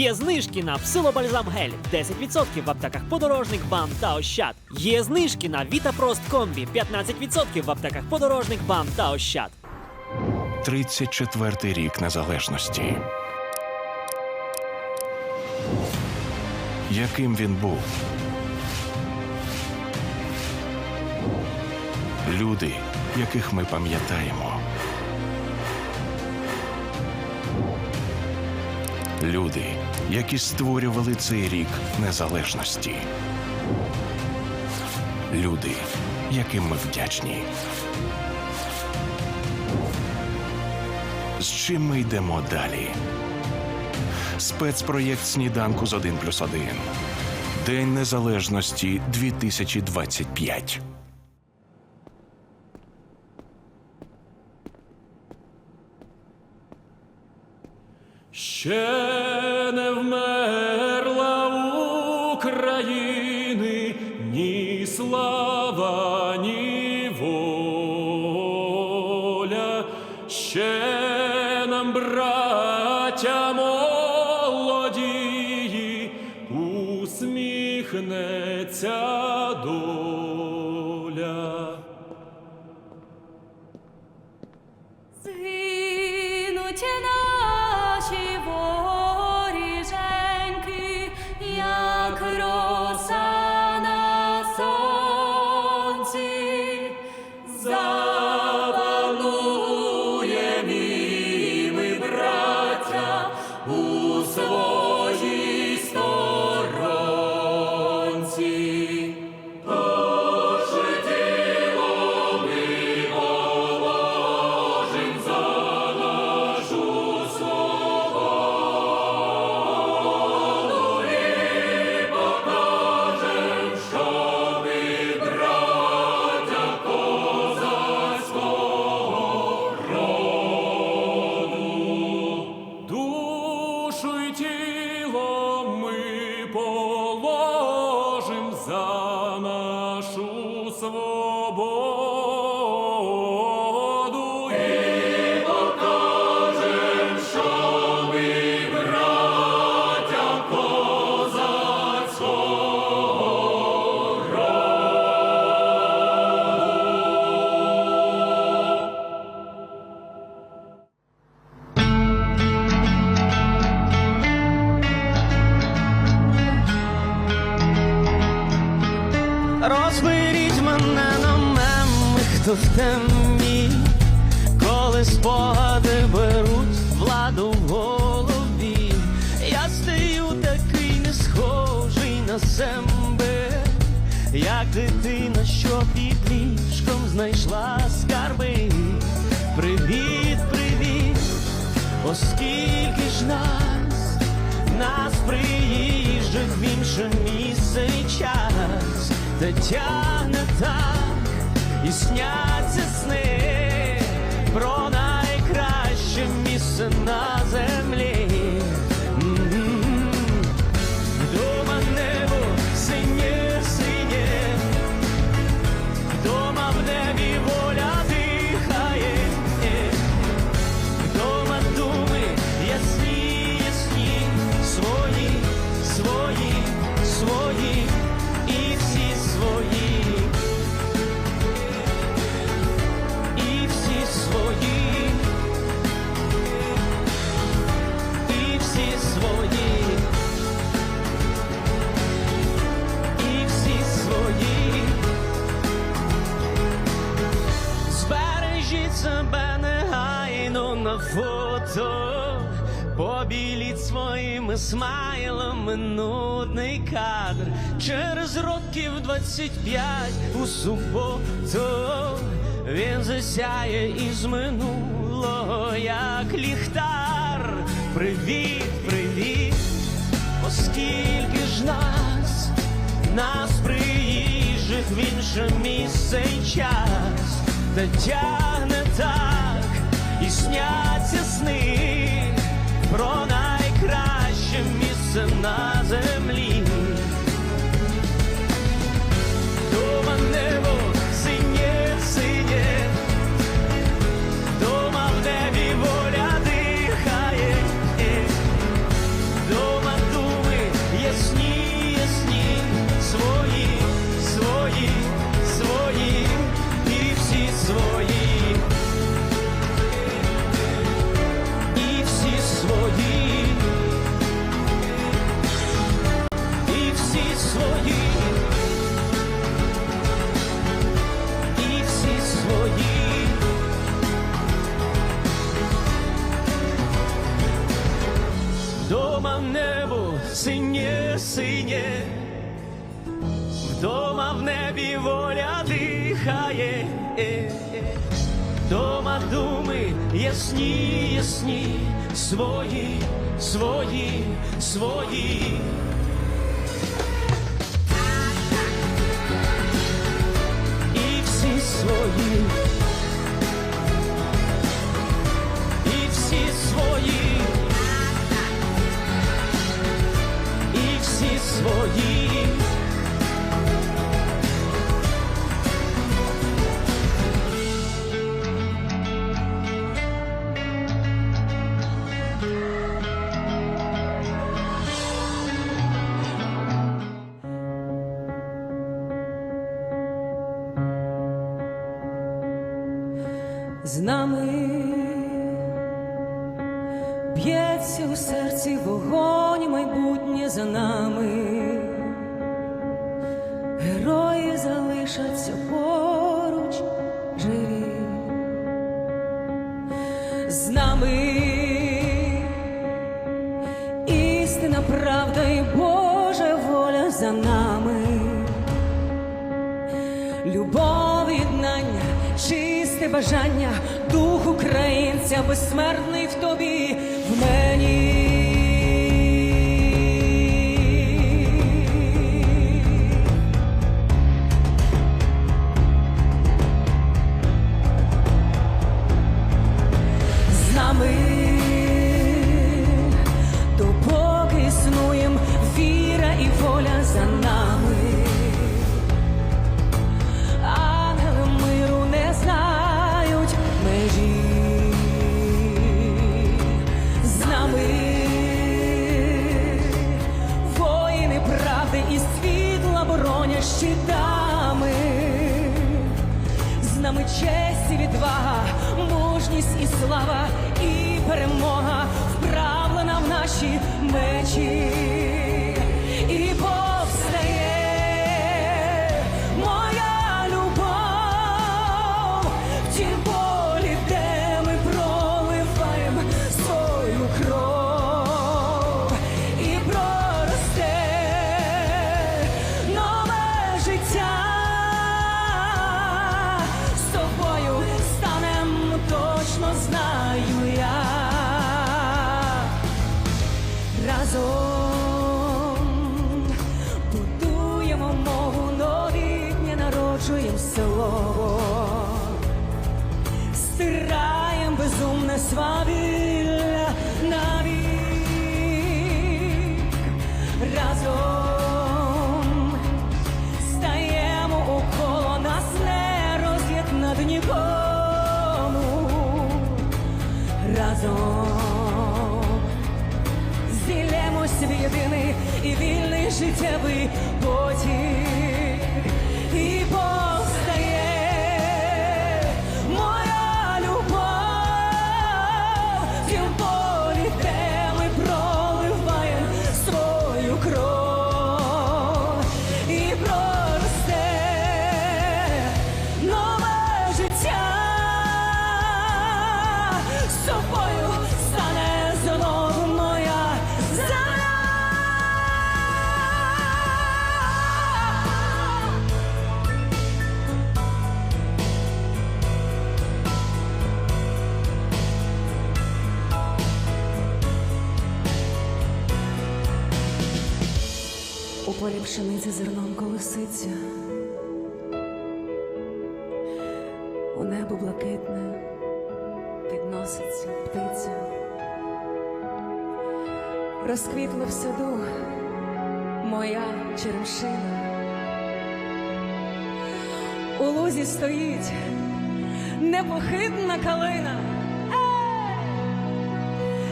Є знижки на псилобальзам гель 10% в аптеках подорожник, бам та ощад. Є знижки на Вітапрост комбі 15% в аптеках подорожник, бам та ощад. 34-й рік незалежності. Яким він був? Люди, яких ми пам'ятаємо. Люди, які створювали цей рік незалежності. Люди, яким ми вдячні. З чим ми йдемо далі? Спецпроєкт сніданку з 1 плюс 1. День Незалежності 2025. Ще України ні слава, ні воля. Ще нам, браття молодії, усміхнеться доля. Згинуть наші воріженьки, як роса темні, коли спогади беруть владу в голові. Я стаю такий не схожий на себе, як дитина, що під ліжком знайшла скарби. Привіт, привіт, оскільки ж нас, нас приїжджать в інше місце і час, та тягне так, і сняться сни про себе негайно на фото, побіліть своїми смайлами нудний кадр. Через років 25 у суботу він засяє із минулого, як ліхтар. Привіт, привіт, оскільки ж нас нас приїжджих в інше місце й час, та так, і сняться сни про найкраще місце на думи ясні, ясні, свої, свої, свої. І всі свої. І всі свої. І всі свої. З нами б'ється у серці вогонь, майбутнє за нами. Герої залишаться поруч живі. З нами істина, правда і Божа воля за нами любов, чисте бажання, дух українця безсмертний в тобі, в мені. Разом життєвий потік. І повстає Пшениці зерном колоситься, у небо блакитне підноситься птиця, розквітла в саду моя черемшина. У лузі стоїть непохитна калина.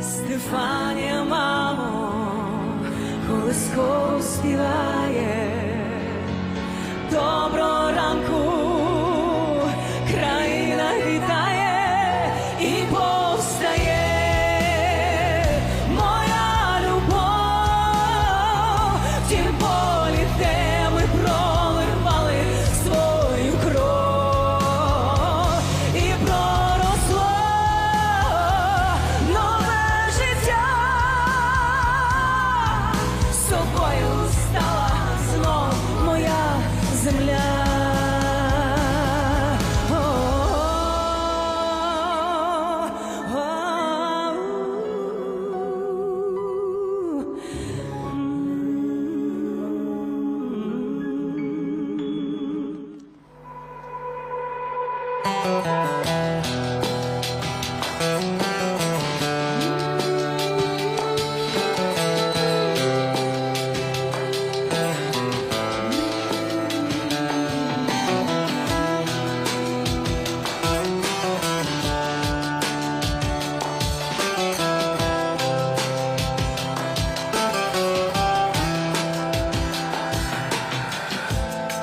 Стефанія, мамо, колисково співає. Доброго ранку,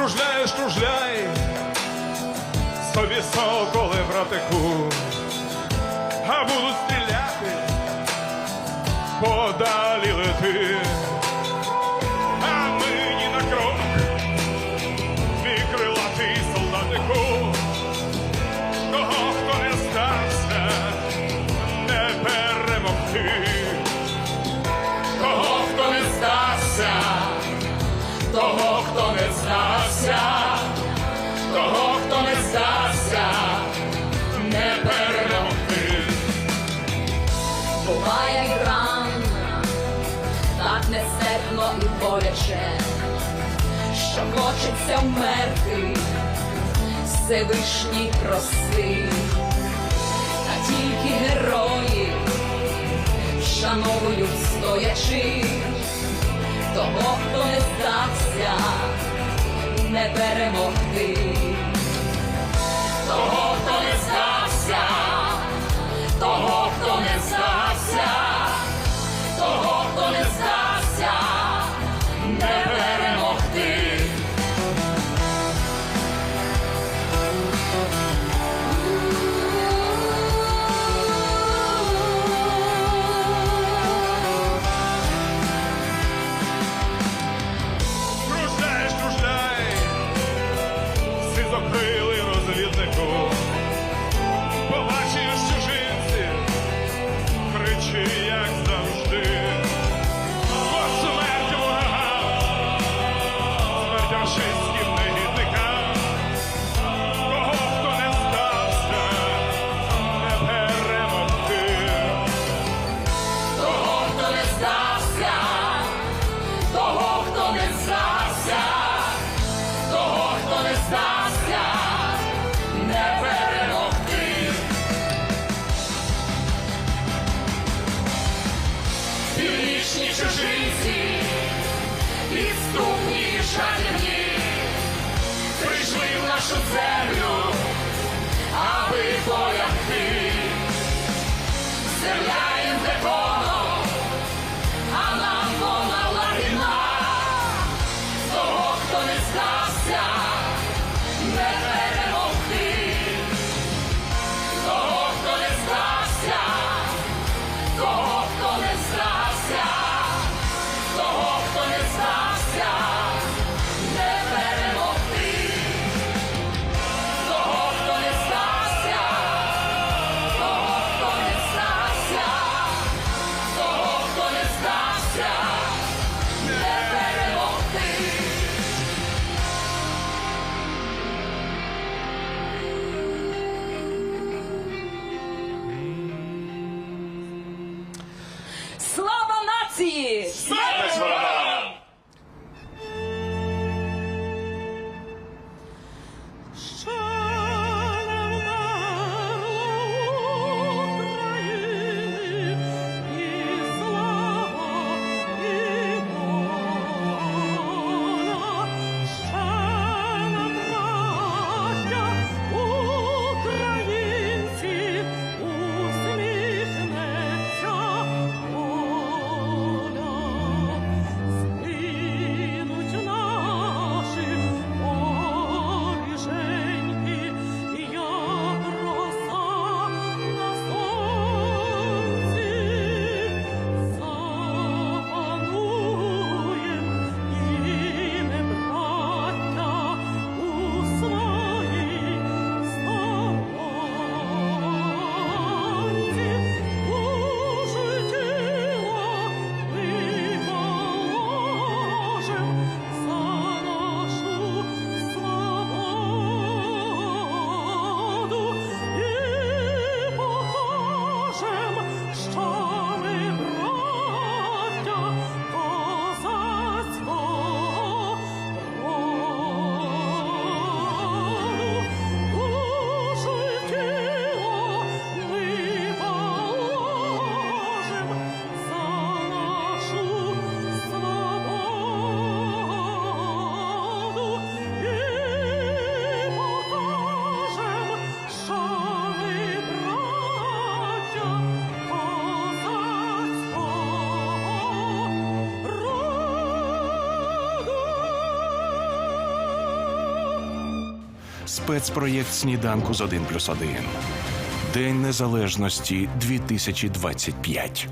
Кружляєш, кружляй, собі соколи, братику, а буду стріляти, подалі лети, і що хочеться вмерти, Всевишній проси, та тільки герої вшановують стоячи, того, хто не здався, не перемогти, Спецпроєкт сніданку з 1 плюс 1. День Незалежності 2025.